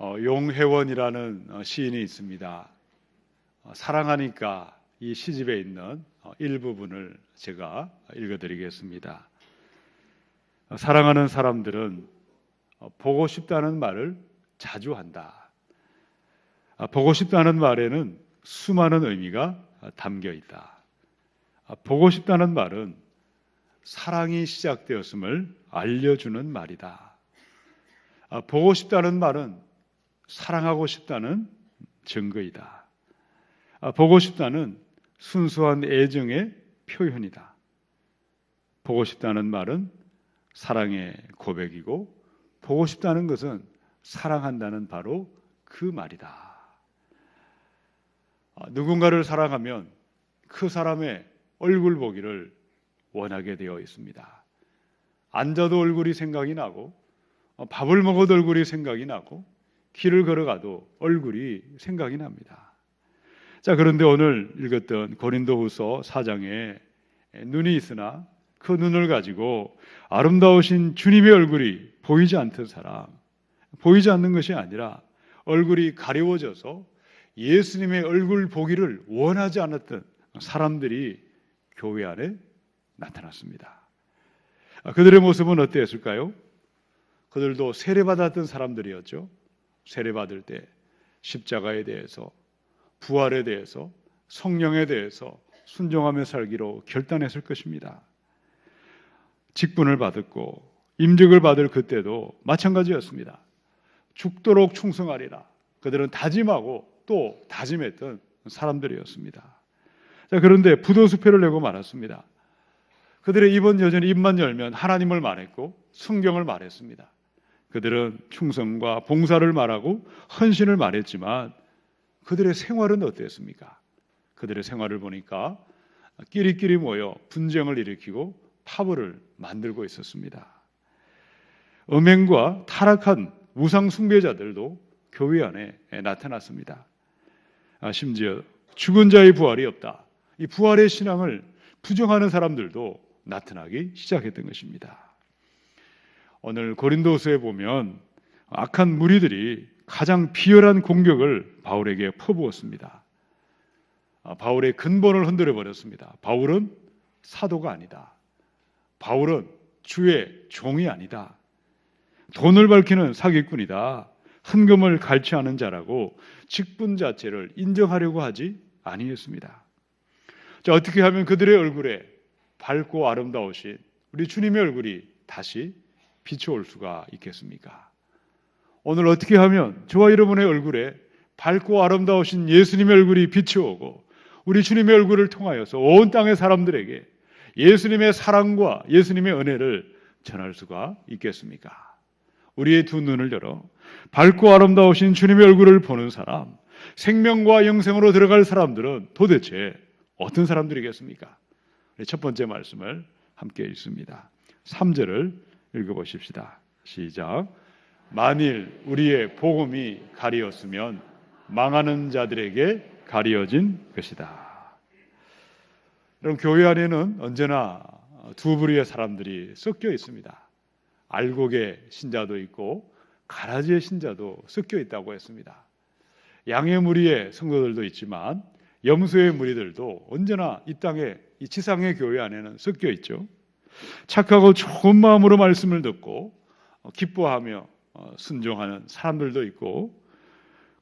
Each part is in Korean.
어, 용혜원이라는 어, 시인이 있습니다. 어, 사랑하니까 이 시집에 있는 어, 일부분을 제가 읽어드리겠습니다. 어, 사랑하는 사람들은 어, 보고 싶다는 말을 자주 한다. 아, 보고 싶다는 말에는 수많은 의미가 담겨 있다. 아, 보고 싶다는 말은 사랑이 시작되었음을 알려주는 말이다. 아, 보고 싶다는 말은 사랑하고 싶다는 증거이다. 아, 보고 싶다는 순수한 애정의 표현이다. 보고 싶다는 말은 사랑의 고백이고, 보고 싶다는 것은 사랑한다는 바로 그 말이다. 아, 누군가를 사랑하면 그 사람의 얼굴 보기를 원하게 되어 있습니다. 앉아도 얼굴이 생각이 나고, 어, 밥을 먹어도 얼굴이 생각이 나고, 길을 걸어가도 얼굴이 생각이 납니다. 자, 그런데 오늘 읽었던 고린도후서 4장에 눈이 있으나 그 눈을 가지고 아름다우신 주님의 얼굴이 보이지 않던 사람, 보이지 않는 것이 아니라 얼굴이 가려워져서 예수님의 얼굴 보기를 원하지 않았던 사람들이 교회 안에 나타났습니다. 아, 그들의 모습은 어땠을까요? 그들도 세례받았던 사람들이었죠. 세례받을 때 십자가에 대해서 부활에 대해서 성령에 대해서 순종하며 살기로 결단했을 것입니다. 직분을 받았고 임직을 받을 그때도 마찬가지였습니다. 죽도록 충성하리라. 그들은 다짐하고 또 다짐했던 사람들이었습니다. 자, 그런데 부도수표를 내고 말았습니다. 그들의 입은 여전히 입만 열면 하나님을 말했고 성경을 말했습니다. 그들은 충성과 봉사를 말하고 헌신을 말했지만 그들의 생활은 어땠습니까? 그들의 생활을 보니까 끼리끼리 모여 분쟁을 일으키고 파벌을 만들고 있었습니다. 음행과 타락한 우상 숭배자들도 교회 안에 나타났습니다. 아, 심지어 죽은 자의 부활이 없다. 이 부활의 신앙을 부정하는 사람들도 나타나기 시작했던 것입니다. 오늘 고린도서에 보면 악한 무리들이 가장 비열한 공격을 바울에게 퍼부었습니다. 아, 바울의 근본을 흔들어 버렸습니다. 바울은 사도가 아니다. 바울은 주의 종이 아니다. 돈을 밝히는 사기꾼이다. 헌금을 갈취하는 자라고 직분 자체를 인정하려고 하지 아니했습니다. 자, 어떻게 하면 그들의 얼굴에 밝고 아름다우신 우리 주님의 얼굴이 다시 비춰올 수가 있겠습니까? 오늘 어떻게 하면 저와 여러분의 얼굴에 밝고 아름다우신 예수님의 얼굴이 비춰오고 우리 주님의 얼굴을 통하여서 온 땅의 사람들에게 예수님의 사랑과 예수님의 은혜를 전할 수가 있겠습니까? 우리의 두 눈을 열어 밝고 아름다우신 주님의 얼굴을 보는 사람, 생명과 영생으로 들어갈 사람들은 도대체 어떤 사람들이겠습니까? 첫 번째 말씀을 함께 읽습니다. 3절을 읽어보십시다. 시작. 만일 우리의 복음이 가리었으면 망하는 자들에게 가리어진 것이다. 여러분 교회 안에는 언제나 두 부류의 사람들이 섞여 있습니다. 알곡의 신자도 있고 가라지의 신자도 섞여 있다고 했습니다. 양의 무리의 성도들도 있지만 염소의 무리들도 언제나 이 땅에 이 지상의 교회 안에는 섞여 있죠. 착하고 좋은 마음으로 말씀을 듣고 기뻐하며 어, 순종하는 사람들도 있고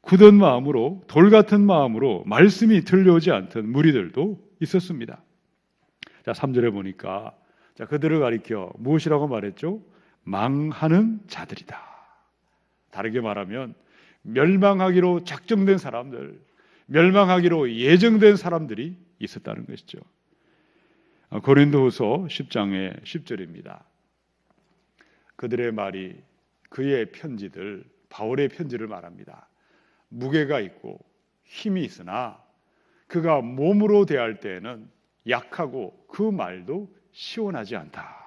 굳은 마음으로 돌 같은 마음으로 말씀이 들려오지 않던 무리들도 있었습니다. 자, 3절에 보니까 자, 그들을 가리켜 무엇이라고 말했죠? 망하는 자들이다. 다르게 말하면 멸망하기로 작정된 사람들, 멸망하기로 예정된 사람들이 있었다는 것이죠. 어, 고린도후서 10장의 10절입니다. 그들의 말이 그의 편지들 바울의 편지를 말합니다. 무게가 있고 힘이 있으나 그가 몸으로 대할 때에는 약하고 그 말도 시원하지 않다.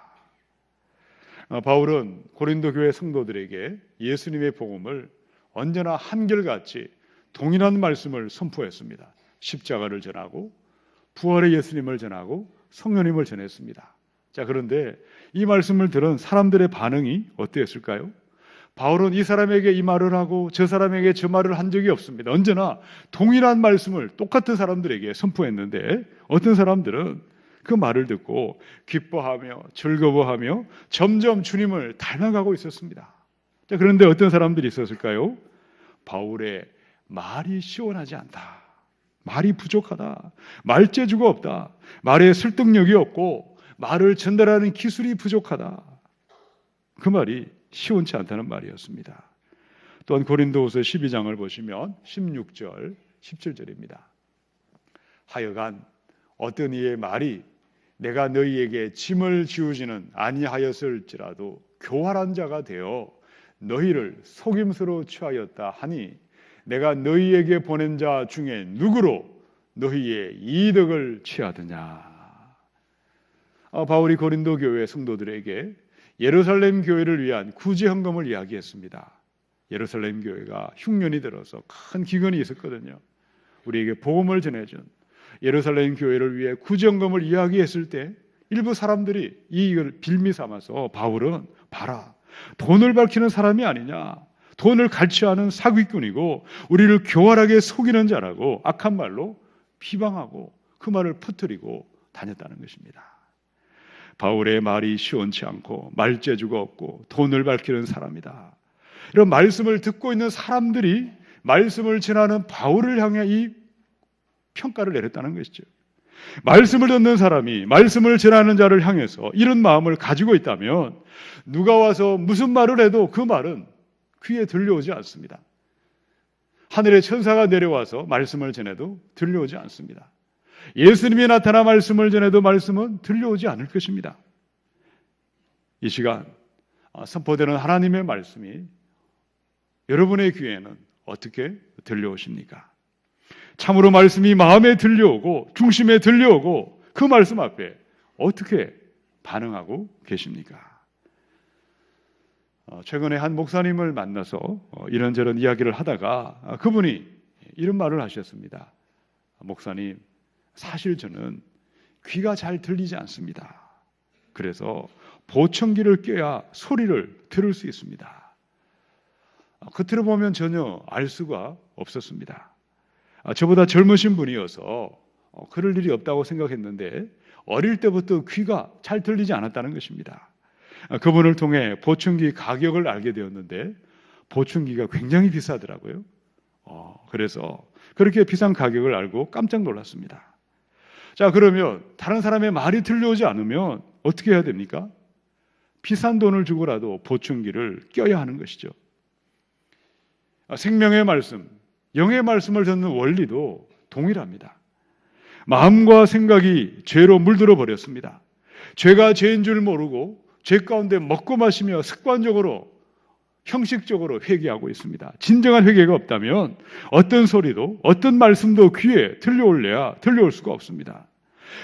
어, 바울은 고린도 교회 성도들에게 예수님의 복음을 언제나 한결같이 동일한 말씀을 선포했습니다. 십자가를 전하고 부활의 예수님을 전하고 성령님을 전했습니다. 자, 그런데 이 말씀을 들은 사람들의 반응이 어땠을까요? 바울은 이 사람에게 이 말을 하고 저 사람에게 저 말을 한 적이 없습니다. 언제나 동일한 말씀을 똑같은 사람들에게 선포했는데 어떤 사람들은 그 말을 듣고 기뻐하며 즐거워하며 점점 주님을 닮아가고 있었습니다. 자, 그런데 어떤 사람들이 있었을까요? 바울의 말이 시원하지 않다. 말이 부족하다. 말재주가 없다. 말에 설득력이 없고 말을 전달하는 기술이 부족하다. 그 말이 시원치 않다는 말이었습니다. 또한 고린도후서 12장을 보시면 16절, 17절입니다. 하여간 어떤 이의 말이 내가 너희에게 짐을 지우지는 아니하였을지라도 교활한 자가 되어 너희를 속임수로 취하였다 하니 내가 너희에게 보낸 자 중에 누구로 너희의 이득을 취하느냐. 아, 바울이 고린도 교회 성도들에게 예루살렘 교회를 위한 구제 헌금을 이야기했습니다. 예루살렘 교회가 흉년이 들어서 큰 기근이 있었거든요. 우리에게 복음을 전해준 예루살렘 교회를 위해 구정금을 이야기했을 때 일부 사람들이 이걸 빌미 삼아서 바울은 봐라 돈을 밝히는 사람이 아니냐 돈을 갈취하는 사기꾼이고 우리를 교활하게 속이는 자라고 악한 말로 비방하고 그 말을 퍼뜨리고 다녔다는 것입니다. 바울의 말이 시원치 않고 말재주가 없고 돈을 밝히는 사람이다. 이런 말씀을 듣고 있는 사람들이 말씀을 전하는 바울을 향해 이 평가를 내렸다는 것이죠. 말씀을 듣는 사람이 말씀을 전하는 자를 향해서 이런 마음을 가지고 있다면 누가 와서 무슨 말을 해도 그 말은 귀에 들려오지 않습니다. 하늘의 천사가 내려와서 말씀을 전해도 들려오지 않습니다. 예수님이 나타나 말씀을 전해도 말씀은 들려오지 않을 것입니다. 이 시간 아, 선포되는 하나님의 말씀이 여러분의 귀에는 어떻게 들려오십니까? 참으로 말씀이 마음에 들려오고 중심에 들려오고 그 말씀 앞에 어떻게 반응하고 계십니까? 어, 최근에 한 목사님을 만나서 어, 이런저런 이야기를 하다가 아, 그분이 이런 말을 하셨습니다. 목사님, 사실 저는 귀가 잘 들리지 않습니다. 그래서 보청기를 껴야 소리를 들을 수 있습니다. 아, 겉으로 보면 전혀 알 수가 없었습니다. 아, 저보다 젊으신 분이어서 어, 그럴 일이 없다고 생각했는데 어릴 때부터 귀가 잘 들리지 않았다는 것입니다. 아, 그분을 통해 보충기 가격을 알게 되었는데 보충기가 굉장히 비싸더라고요. 어, 그래서 그렇게 비싼 가격을 알고 깜짝 놀랐습니다. 자, 그러면 다른 사람의 말이 들려오지 않으면 어떻게 해야 됩니까? 비싼 돈을 주고라도 보충기를 껴야 하는 것이죠. 아, 생명의 말씀, 영의 말씀을 듣는 원리도 동일합니다. 마음과 생각이 죄로 물들어 버렸습니다. 죄가 죄인 줄 모르고 죄 가운데 먹고 마시며 습관적으로 형식적으로 회개하고 있습니다. 진정한 회개가 없다면 어떤 소리도 어떤 말씀도 귀에 들려올래야 들려올 수가 없습니다.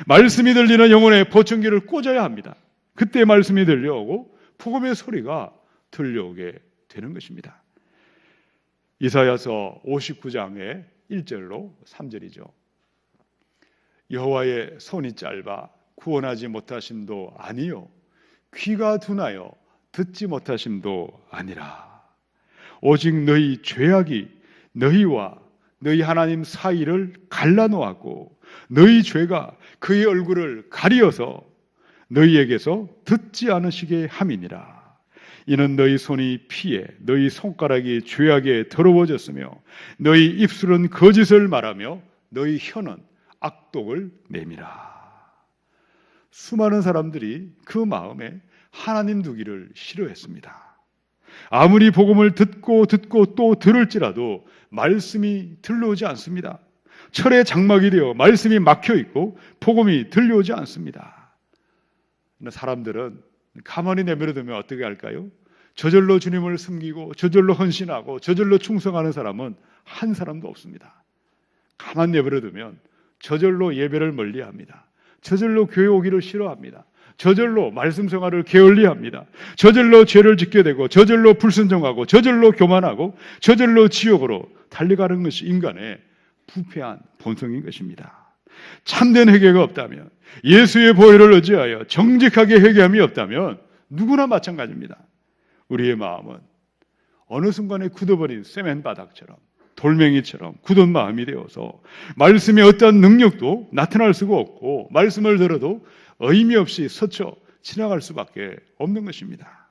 말씀이 들리는 영혼의 보청기를 꽂아야 합니다. 그때 말씀이 들려오고 복음의 소리가 들려오게 되는 것입니다. 이사야서 59장의 1절로 3절이죠. 여호와의 손이 짧아 구원하지 못하심도 아니요 귀가 둔하여 듣지 못하심도 아니라 오직 너희 죄악이 너희와 너희 하나님 사이를 갈라놓았고 너희 죄가 그의 얼굴을 가리어서 너희에게서 듣지 않으시게 함이니라. 이는 너희 손이 피해 너희 손가락이 죄악에 더러워졌으며 너희 입술은 거짓을 말하며 너희 혀는 악독을 내미라. 수많은 사람들이 그 마음에 하나님 두기를 싫어했습니다. 아무리 복음을 듣고 듣고 또 들을지라도 말씀이 들려오지 않습니다. 철의 장막이 되어 말씀이 막혀 있고 복음이 들려오지 않습니다. 사람들은 가만히 내버려두면 어떻게 할까요? 저절로 주님을 숨기고 저절로 헌신하고 저절로 충성하는 사람은 한 사람도 없습니다. 가만 내버려두면 저절로 예배를 멀리합니다. 저절로 교회 오기를 싫어합니다. 저절로 말씀 생활을 게을리합니다. 저절로 죄를 짓게 되고 저절로 불순종하고 저절로 교만하고 저절로 지옥으로 달려가는 것이 인간의 부패한 본성인 것입니다. 참된 회개가 없다면 예수의 보혈을 의지하여 정직하게 회개함이 없다면 누구나 마찬가지입니다. 우리의 마음은 어느 순간에 굳어버린 세멘 바닥처럼 돌멩이처럼 굳은 마음이 되어서 말씀의 어떠한 능력도 나타날 수가 없고 말씀을 들어도 의미 없이 스쳐 지나갈 수밖에 없는 것입니다.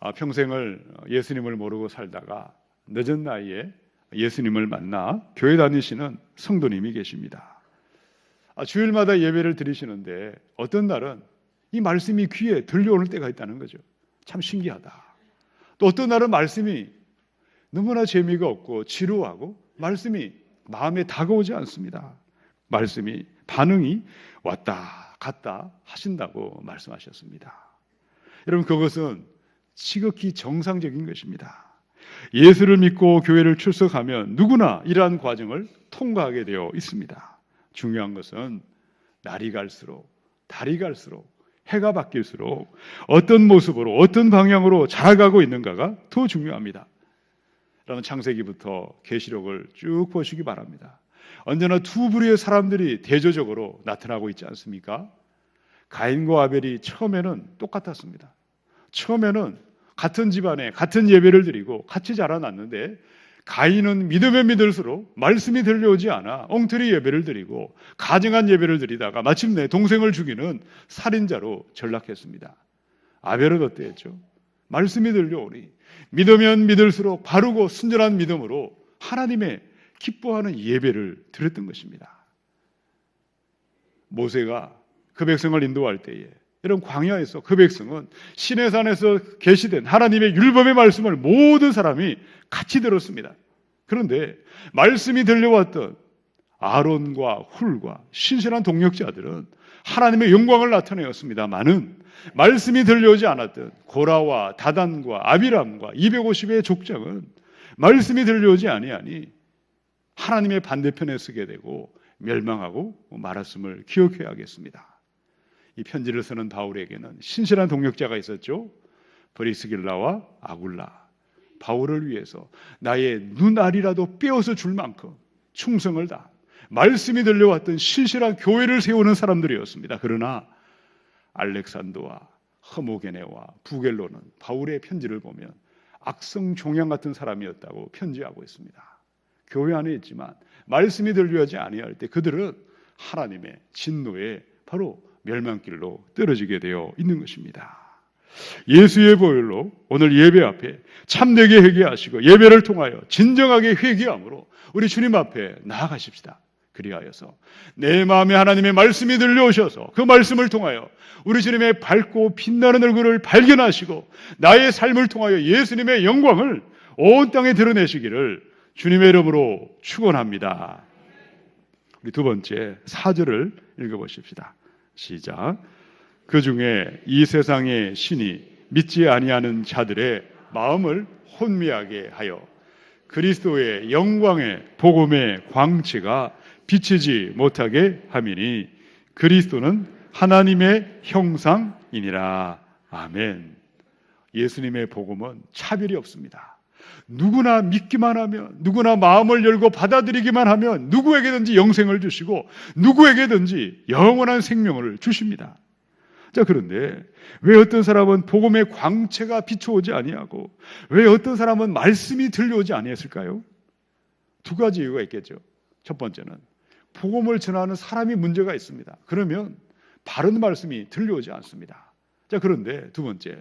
아, 평생을 예수님을 모르고 살다가 늦은 나이에 예수님을 만나 교회 다니시는 성도님이 계십니다. 아, 주일마다 예배를 드리시는데 어떤 날은 이 말씀이 귀에 들려오는 때가 있다는 거죠. 참 신기하다. 또 어떤 날은 말씀이 너무나 재미가 없고 지루하고 말씀이 마음에 다가오지 않습니다. 말씀이 반응이 왔다 갔다 하신다고 말씀하셨습니다. 여러분 그것은 지극히 정상적인 것입니다. 예수를 믿고 교회를 출석하면 누구나 이러한 과정을 통과하게 되어 있습니다. 중요한 것은 날이 갈수록 달이 갈수록 해가 바뀔수록 어떤 모습으로 어떤 방향으로 자라가고 있는가가 더 중요합니다. 여러분 창세기부터 계시록을 쭉 보시기 바랍니다. 언제나 두 부류의 사람들이 대조적으로 나타나고 있지 않습니까? 가인과 아벨이 처음에는 똑같았습니다. 처음에는 같은 집안에 같은 예배를 드리고 같이 자라났는데 가인은 믿으면 믿을수록 말씀이 들려오지 않아 엉터리 예배를 드리고 가증한 예배를 드리다가 마침내 동생을 죽이는 살인자로 전락했습니다. 아벨은 어땠죠? 말씀이 들려오니 믿으면 믿을수록 바르고 순전한 믿음으로 하나님의 기뻐하는 예배를 드렸던 것입니다. 모세가 그 백성을 인도할 때에 이런 광야에서 그 백성은 신의 산에서 계시된 하나님의 율법의 말씀을 모든 사람이 같이 들었습니다. 그런데 말씀이 들려왔던 아론과 훌과 신실한 동력자들은 하나님의 영광을 나타내었습니다만은 말씀이 들려오지 않았던 고라와 다단과 아비람과 250의 족장은 말씀이 들려오지 아니하니 하나님의 반대편에 서게 되고 멸망하고 말았음을 기억해야겠습니다. 이 편지를 쓰는 바울에게는 신실한 동력자가 있었죠. 브리스길라와 아굴라. 바울을 위해서 나의 눈알이라도 빼어서 줄 만큼 충성을 다 말씀이 들려왔던 신실한 교회를 세우는 사람들이었습니다. 그러나 알렉산더와 허모게네와 부겔로는 바울의 편지를 보면 악성 종양 같은 사람이었다고 편지하고 있습니다. 교회 안에 있지만 말씀이 들려오지 아니할 때 그들은 하나님의 진노에 바로 멸망길로 떨어지게 되어 있는 것입니다. 예수의 보혈로 오늘 예배 앞에 참되게 회개하시고 예배를 통하여 진정하게 회개함으로 우리 주님 앞에 나아가십시다. 그리하여서 내 마음에 하나님의 말씀이 들려오셔서 그 말씀을 통하여 우리 주님의 밝고 빛나는 얼굴을 발견하시고 나의 삶을 통하여 예수님의 영광을 온 땅에 드러내시기를 주님의 이름으로 축원합니다. 우리 두 번째 사절을 읽어보십시다. 시작. 그 중에 이 세상의 신이 믿지 아니하는 자들의 마음을 혼미하게 하여 그리스도의 영광의 복음의 광채가 비치지 못하게 함이니 그리스도는 하나님의 형상이니라. 아멘. 예수님의 복음은 차별이 없습니다. 누구나 믿기만 하면, 누구나 마음을 열고 받아들이기만 하면 누구에게든지 영생을 주시고 누구에게든지 영원한 생명을 주십니다. 자, 그런데 왜 어떤 사람은 복음의 광채가 비춰오지 아니하고 왜 어떤 사람은 말씀이 들려오지 아니했을까요? 두 가지 이유가 있겠죠. 첫 번째는 복음을 전하는 사람이 문제가 있습니다. 그러면 바른 말씀이 들려오지 않습니다. 자, 그런데 두 번째.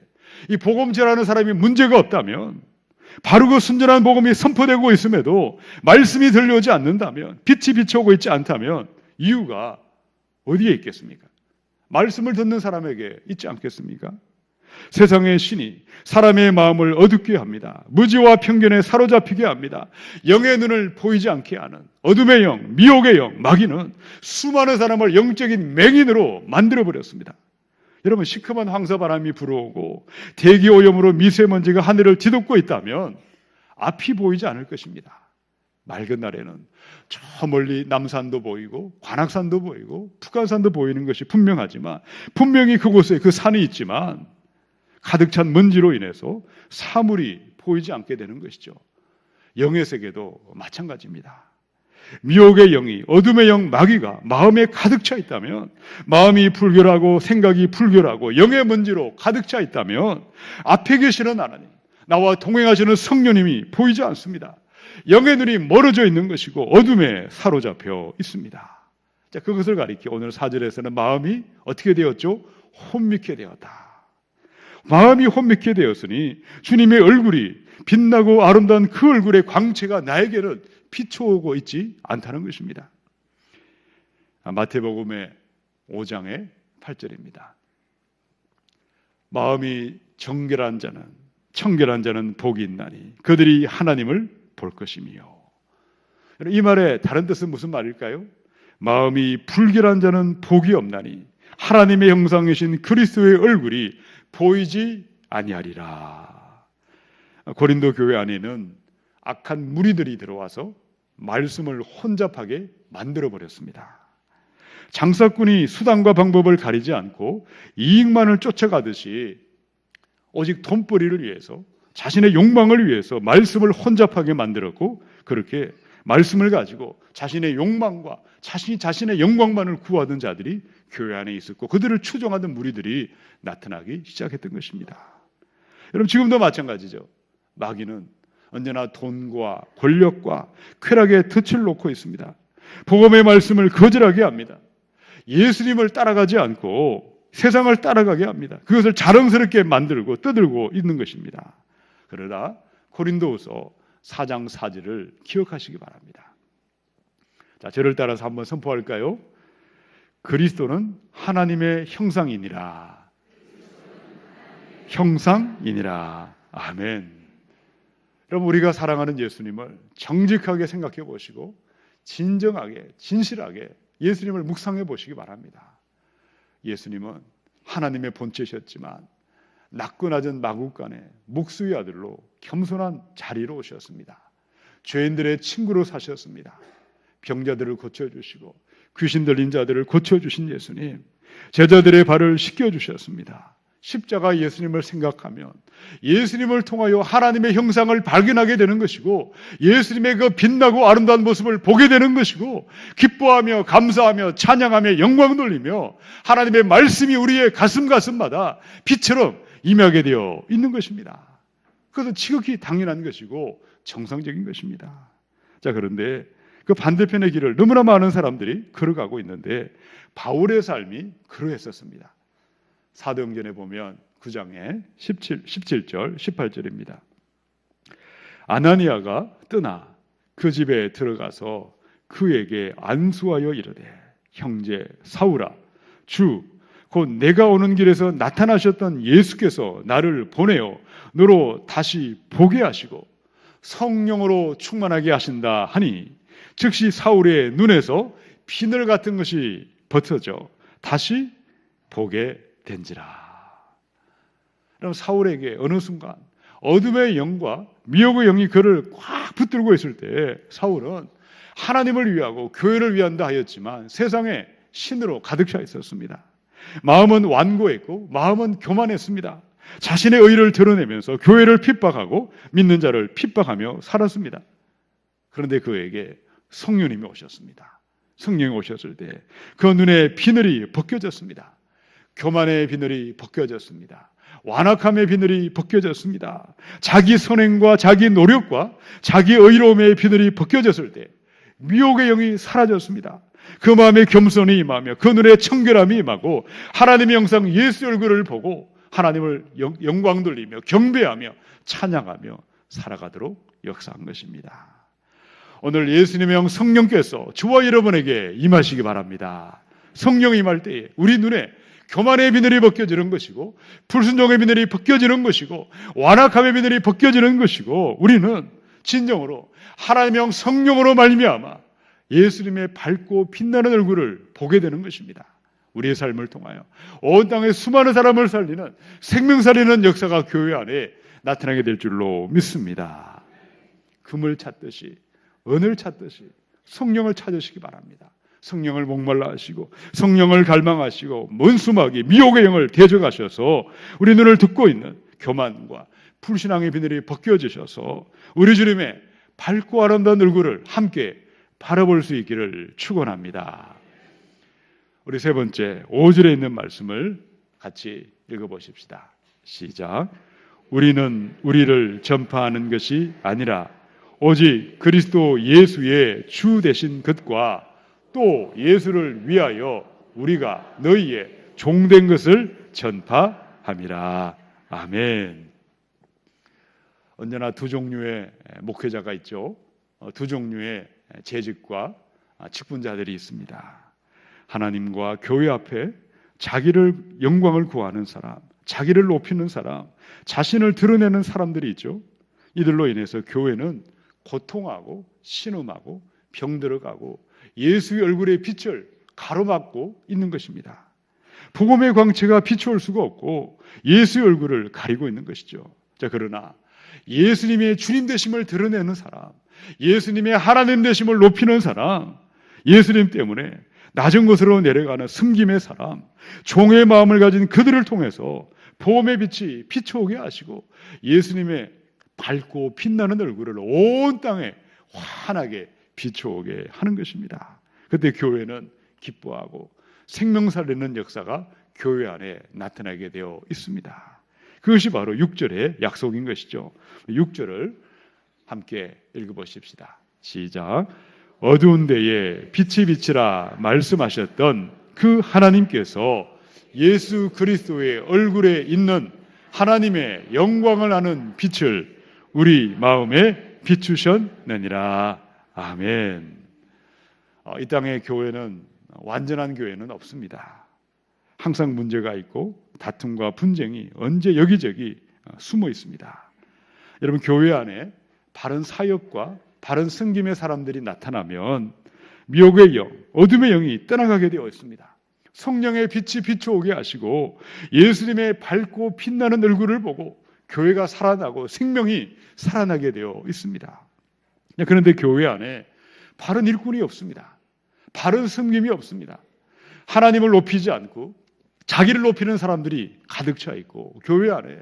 이 복음 전하는 사람이 문제가 없다면 바르고 순전한 복음이 선포되고 있음에도 말씀이 들려오지 않는다면 빛이 비춰오고 있지 않다면 이유가 어디에 있겠습니까? 말씀을 듣는 사람에게 있지 않겠습니까? 세상의 신이 사람의 마음을 어둡게 합니다. 무지와 편견에 사로잡히게 합니다. 영의 눈을 보이지 않게 하는 어둠의 영, 미혹의 영, 마귀는 수많은 사람을 영적인 맹인으로 만들어 버렸습니다. 여러분 시큼한 황사바람이 불어오고 대기 오염으로 미세먼지가 하늘을 뒤덮고 있다면 앞이 보이지 않을 것입니다. 맑은 날에는 저 멀리 남산도 보이고 관악산도 보이고 북한산도 보이는 것이 분명하지만 분명히 그곳에 그 산이 있지만 가득 찬 먼지로 인해서 사물이 보이지 않게 되는 것이죠. 영의 세계도 마찬가지입니다. 미혹의 영이 어둠의 영 마귀가 마음에 가득 차 있다면 마음이 불결하고 생각이 불결하고 영의 먼지로 가득 차 있다면 앞에 계시는 하나님 나와 동행하시는 성령님이 보이지 않습니다. 영의 눈이 멀어져 있는 것이고 어둠에 사로잡혀 있습니다. 자, 그것을 가리켜 오늘 사절에서는 마음이 어떻게 되었죠? 혼미케 되었다. 마음이 혼미케 되었으니 주님의 얼굴이 빛나고 아름다운 그 얼굴의 광채가 나에게는 비춰오고 있지 않다는 것입니다. 아, 마태복음의 5장의 8절입니다. 마음이 정결한 자는 청결한 자는 복이 있나니 그들이 하나님을 볼 것이며 이 말의 다른 뜻은 무슨 말일까요? 마음이 불결한 자는 복이 없나니 하나님의 형상이신 그리스도의 얼굴이 보이지 아니하리라. 고린도 교회 안에는 악한 무리들이 들어와서 말씀을 혼잡하게 만들어 버렸습니다. 장사꾼이 수단과 방법을 가리지 않고 이익만을 쫓아가듯이 오직 돈벌이를 위해서 자신의 욕망을 위해서 말씀을 혼잡하게 만들었고 그렇게 말씀을 가지고 자신의 욕망과 자신 자신의 영광만을 구하던 자들이 교회 안에 있었고 그들을 추종하던 무리들이 나타나기 시작했던 것입니다. 여러분 지금도 마찬가지죠. 마귀는 언제나 돈과 권력과 쾌락에 덫을 놓고 있습니다. 복음의 말씀을 거절하게 합니다. 예수님을 따라가지 않고 세상을 따라가게 합니다. 그것을 자랑스럽게 만들고 떠들고 있는 것입니다. 그러나 고린도후서 4장 4절을 기억하시기 바랍니다. 자, 저를 따라서 한번 선포할까요? 그리스도는 하나님의 형상이니라. 형상이니라. 아멘. 여러분 우리가 사랑하는 예수님을 정직하게 생각해 보시고 진정하게 진실하게 예수님을 묵상해 보시기 바랍니다. 예수님은 하나님의 본체셨지만 낮고 낮은 마국간에 목수의 아들로 겸손한 자리로 오셨습니다. 죄인들의 친구로 사셨습니다. 병자들을 고쳐주시고 귀신 들린 자들을 고쳐주신 예수님, 제자들의 발을 씻겨주셨습니다. 십자가 예수님을 생각하면 예수님을 통하여 하나님의 형상을 발견하게 되는 것이고 예수님의 그 빛나고 아름다운 모습을 보게 되는 것이고 기뻐하며 감사하며 찬양하며 영광 돌리며 하나님의 말씀이 우리의 가슴 가슴마다 빛처럼 임하게 되어 있는 것입니다. 그것은 지극히 당연한 것이고 정상적인 것입니다. 자, 그런데 그 반대편의 길을 너무나 많은 사람들이 걸어가고 있는데 바울의 삶이 그러했었습니다. 사도행전에 보면 9장에 17, 17절, 18절입니다. 아나니아가 떠나 그 집에 들어가서 그에게 안수하여 이르되 형제 사울아 주 곧 내가 오는 길에서 나타나셨던 예수께서 나를 보내어 너로 다시 보게 하시고 성령으로 충만하게 하신다 하니 즉시 사울의 눈에서 비늘 같은 것이 벗어져 다시 보게 된지라. 그럼 사울에게 어느 순간 어둠의 영과 미혹의 영이 그를 꽉 붙들고 있을 때 사울은 하나님을 위하고 교회를 위한다 하였지만 세상에 신으로 가득 차 있었습니다. 마음은 완고했고 마음은 교만했습니다. 자신의 의를 드러내면서 교회를 핍박하고 믿는 자를 핍박하며 살았습니다. 그런데 그에게 성령님이 오셨습니다. 성령이 오셨을 때 그 눈에 비늘이 벗겨졌습니다. 교만의 비늘이 벗겨졌습니다. 완악함의 비늘이 벗겨졌습니다. 자기 선행과 자기 노력과 자기 의로움의 비늘이 벗겨졌을 때 미혹의 영이 사라졌습니다. 그 마음에 겸손이 임하며 그 눈에 청결함이 임하고 하나님의 영상 예수 얼굴을 보고 하나님을 영광 돌리며 경배하며 찬양하며 살아가도록 역사한 것입니다. 오늘 예수님의 영 성령께서 주와 여러분에게 임하시기 바랍니다. 성령이 임할 때에 우리 눈에 교만의 비늘이 벗겨지는 것이고 불순종의 비늘이 벗겨지는 것이고 완악함의 비늘이 벗겨지는 것이고 우리는 진정으로 하나님의 영 성령으로 말미암아 예수님의 밝고 빛나는 얼굴을 보게 되는 것입니다. 우리의 삶을 통하여 온 땅에 수많은 사람을 살리는 생명 살리는 역사가 교회 안에 나타나게 될 줄로 믿습니다. 금을 찾듯이 은을 찾듯이 성령을 찾으시기 바랍니다. 성령을 목말라 하시고 성령을 갈망하시고 문수막이 미혹의 영을 대적하셔서 우리 눈을 듣고 있는 교만과 불신앙의 비늘이 벗겨지셔서 우리 주님의 밝고 아름다운 얼굴을 함께 바라볼 수 있기를 축원합니다. 우리 세 번째 5절에 있는 말씀을 같이 읽어 보십시다. 시작. 우리는 우리를 전파하는 것이 아니라 오직 그리스도 예수의 주 되신 것과 또 예수를 위하여 우리가 너희의 종된 것을 전파함이라. 아멘. 언제나 두 종류의 목회자가 있죠. 어, 두 종류의 재직과 직분자들이 있습니다. 하나님과 교회 앞에 자기를 영광을 구하는 사람, 자기를 높이는 사람, 자신을 드러내는 사람들이 있죠. 이들로 인해서 교회는 고통하고 신음하고 병들어가고 예수의 얼굴의 빛을 가로막고 있는 것입니다. 복음의 광채가 비추올 수가 없고 예수의 얼굴을 가리고 있는 것이죠. 자, 그러나 예수님의 주님 되심을 드러내는 사람, 예수님의 하나님 되심을 높이는 사람, 예수님 때문에 낮은 곳으로 내려가는 숨김의 사람, 종의 마음을 가진 그들을 통해서 보험의 빛이 비춰오게 하시고 예수님의 밝고 빛나는 얼굴을 온 땅에 환하게 비춰오게 하는 것입니다. 그때 교회는 기뻐하고 생명 살리는 역사가 교회 안에 나타나게 되어 있습니다. 그것이 바로 6절의 약속인 것이죠. 6절을 함께 읽어보십시다. 시작. 어두운 데에 빛이 비치라 말씀하셨던 그 하나님께서 예수 그리스도의 얼굴에 있는 하나님의 영광을 아는 빛을 우리 마음에 비추셨느니라. 아멘. 어, 이 땅의 교회는 완전한 교회는 없습니다. 항상 문제가 있고 다툼과 분쟁이 언제 여기저기 어, 숨어 있습니다. 여러분 교회 안에 바른 사역과 바른 승김의 사람들이 나타나면 미혹의 영, 어둠의 영이 떠나가게 되어 있습니다. 성령의 빛이 비춰오게 하시고 예수님의 밝고 빛나는 얼굴을 보고 교회가 살아나고 생명이 살아나게 되어 있습니다. 그런데 교회 안에 바른 일꾼이 없습니다. 바른 섬김이 없습니다. 하나님을 높이지 않고 자기를 높이는 사람들이 가득 차 있고 교회 안에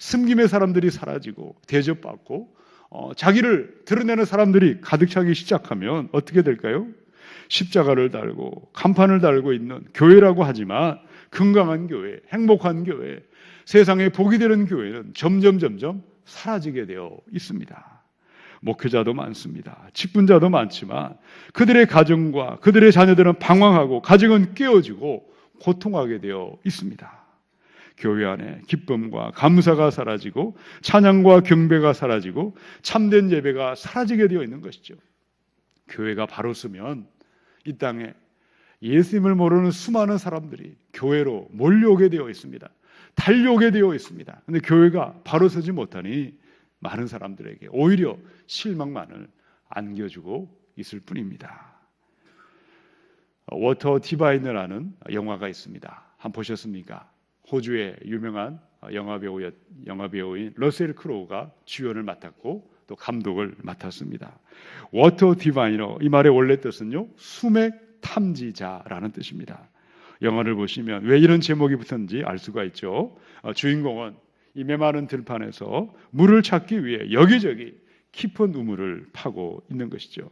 섬김의 사람들이 사라지고 대접받고 어, 자기를 드러내는 사람들이 가득 차기 시작하면 어떻게 될까요? 십자가를 달고 간판을 달고 있는 교회라고 하지만 건강한 교회, 행복한 교회, 세상에 복이 되는 교회는 점점 점점 사라지게 되어 있습니다. 목회자도 많습니다. 직분자도 많지만 그들의 가정과 그들의 자녀들은 방황하고 가정은 깨어지고 고통하게 되어 있습니다. 교회 안에 기쁨과 감사가 사라지고 찬양과 경배가 사라지고 참된 예배가 사라지게 되어 있는 것이죠. 교회가 바로 서면 이 땅에 예수님을 모르는 수많은 사람들이 교회로 몰려오게 되어 있습니다. 달려오게 되어 있습니다. 근데 교회가 바로 서지 못하니 많은 사람들에게 오히려 실망만을 안겨주고 있을 뿐입니다. 워터 디바이너라는 영화가 있습니다. 한 보셨습니까? 호주의 유명한 영화 배우 영화 배우인 러셀 크로우가 주연을 맡았고 또 감독을 맡았습니다. 워터 디바이너 이 말의 원래 뜻은요 수맥 탐지자라는 뜻입니다. 영화를 보시면 왜 이런 제목이 붙었는지 알 수가 있죠. 어, 주인공은 이 메마른 들판에서 물을 찾기 위해 여기저기 깊은 우물을 파고 있는 것이죠.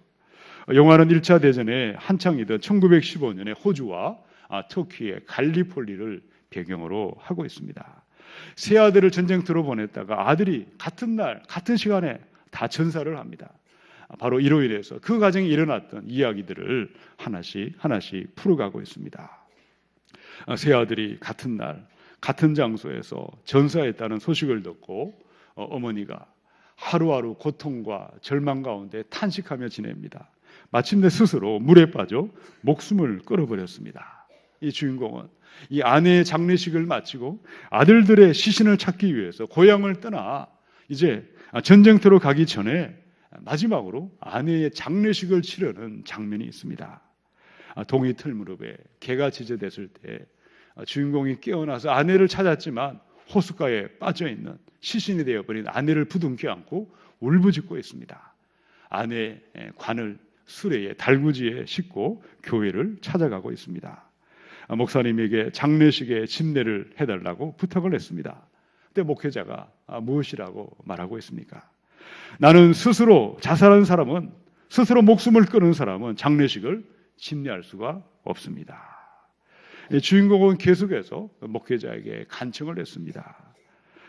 어, 영화는 1차 대전에 한창이던 1915년에 호주와 아, 터키의 갈리폴리를 배경으로 하고 있습니다. 세 아들을 전쟁터로 보냈다가 아들이 같은 날 같은 시간에 다 전사를 합니다. 바로 이로 인해서 그 과정에 일어났던 이야기들을 하나씩 하나씩 풀어가고 있습니다. 세 아들이 같은 날 같은 장소에서 전사했다는 소식을 듣고 어, 어머니가 하루하루 고통과 절망 가운데 탄식하며 지냅니다. 마침내 스스로 물에 빠져 목숨을 끊어버렸습니다. 이 주인공은 이 아내의 장례식을 마치고 아들들의 시신을 찾기 위해서 고향을 떠나 이제 전쟁터로 가기 전에 마지막으로 아내의 장례식을 치르는 장면이 있습니다. 동이 틀 무릎에 개가 지저됐을 때 주인공이 깨어나서 아내를 찾았지만 호숫가에 빠져 있는 시신이 되어버린 아내를 부둥켜 안고 울부짖고 있습니다. 아내의 관을 수레에 달구지에 싣고 교회를 찾아가고 있습니다. 목사님에게 장례식에 침례를 해달라고 부탁을 했습니다. 그때 목회자가 무엇이라고 말하고 있습니까? 나는 스스로 자살한 사람은 스스로 목숨을 끊은 사람은 장례식을 침례할 수가 없습니다. 주인공은 계속해서 목회자에게 간청을 했습니다.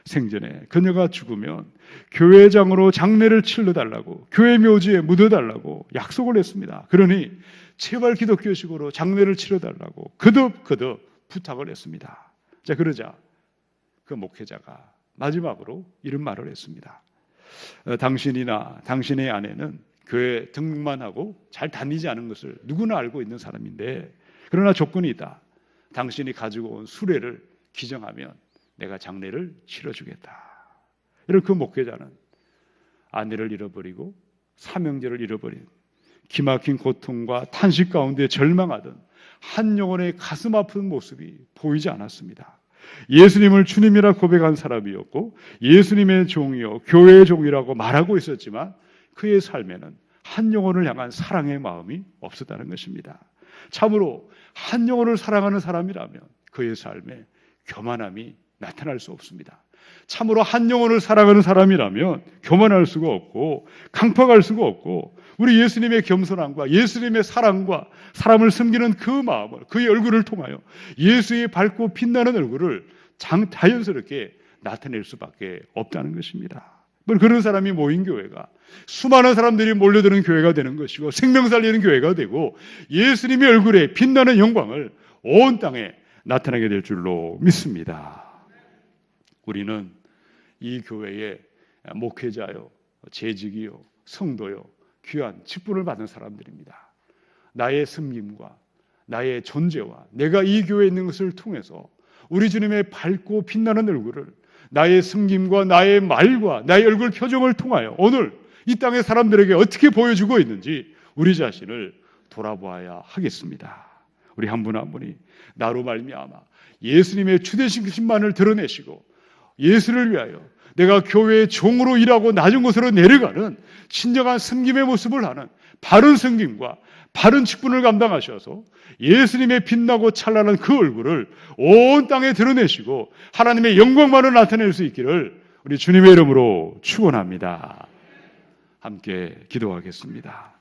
생전에 그녀가 죽으면 교회장으로 장례를 치러 달라고 교회 묘지에 묻어 달라고 약속을 했습니다. 그러니 제발 기독교식으로 장례를 치러달라고 거듭거듭 부탁을 했습니다. 자 그러자 그 목회자가 마지막으로 이런 말을 했습니다. 어, 당신이나 당신의 아내는 교회 등록만 하고 잘 다니지 않은 것을 누구나 알고 있는 사람인데 그러나 조건이 있다. 당신이 가지고 온 수레를 기정하면 내가 장례를 치러주겠다. 이런 그 목회자는 아내를 잃어버리고 사명제를 잃어버린 기막힌 고통과 탄식 가운데 절망하던 한 영혼의 가슴 아픈 모습이 보이지 않았습니다. 예수님을 주님이라 고백한 사람이었고 예수님의 종이요 교회의 종이라고 말하고 있었지만 그의 삶에는 한 영혼을 향한 사랑의 마음이 없었다는 것입니다. 참으로 한 영혼을 사랑하는 사람이라면 그의 삶에 교만함이 나타날 수 없습니다. 참으로 한 영혼을 사랑하는 사람이라면 교만할 수가 없고 강팍할 수가 없고 우리 예수님의 겸손함과 예수님의 사랑과 사람을 섬기는 그 마음을 그의 얼굴을 통하여 예수의 밝고 빛나는 얼굴을 장, 자연스럽게 나타낼 수밖에 없다는 것입니다. 그런 사람이 모인 교회가 수많은 사람들이 몰려드는 교회가 되는 것이고 생명 살리는 교회가 되고 예수님의 얼굴에 빛나는 영광을 온 땅에 나타나게 될 줄로 믿습니다. 우리는 이 교회의 목회자요, 재직이요, 성도요, 귀한 직분을 받은 사람들입니다. 나의 섬김과 나의 존재와 내가 이 교회에 있는 것을 통해서 우리 주님의 밝고 빛나는 얼굴을 나의 섬김과 나의 말과 나의 얼굴 표정을 통하여 오늘 이 땅의 사람들에게 어떻게 보여주고 있는지 우리 자신을 돌아보아야 하겠습니다. 우리 한 분한 분이 나로 말미암아 예수님의 주되신신만을 드러내시고 예수를 위하여 내가 교회의 종으로 일하고 낮은 곳으로 내려가는 진정한 섬김의 모습을 하는 바른 섬김과 바른 직분을 감당하셔서 예수님의 빛나고 찬란한 그 얼굴을 온 땅에 드러내시고 하나님의 영광만을 나타낼 수 있기를 우리 주님의 이름으로 축원합니다. 함께 기도하겠습니다.